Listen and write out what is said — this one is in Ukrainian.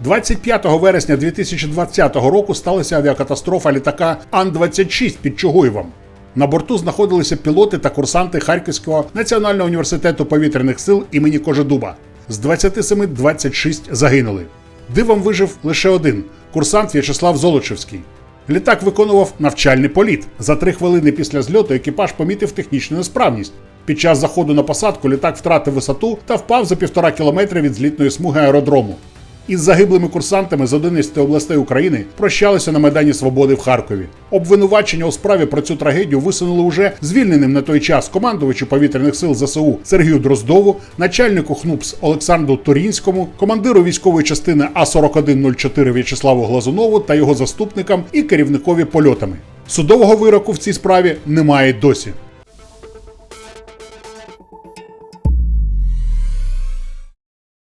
25 вересня 2020 року сталася авіакатастрофа літака Ан-26 під Чугуєвом. На борту знаходилися пілоти та курсанти Харківського національного університету повітряних сил імені Кожедуба. З 27 26 загинули. Дивом вижив лише один курсант В'ячеслав Золочевський. Літак виконував навчальний політ. За три хвилини після зльоту екіпаж помітив технічну несправність. Під час заходу на посадку літак втратив висоту та впав за півтора кілометри від злітної смуги аеродрому. Із загиблими курсантами з 11 областей України прощалися на Майдані Свободи в Харкові. Обвинувачення у справі про цю трагедію висунули уже звільненим на той час командувачу повітряних сил ЗСУ Сергію Дроздову, начальнику ХНУПС Олександру Турінському, командиру військової частини А 4104 В'ячеславу Глазунову та його заступникам і керівникові польотами. Судового вироку в цій справі немає досі.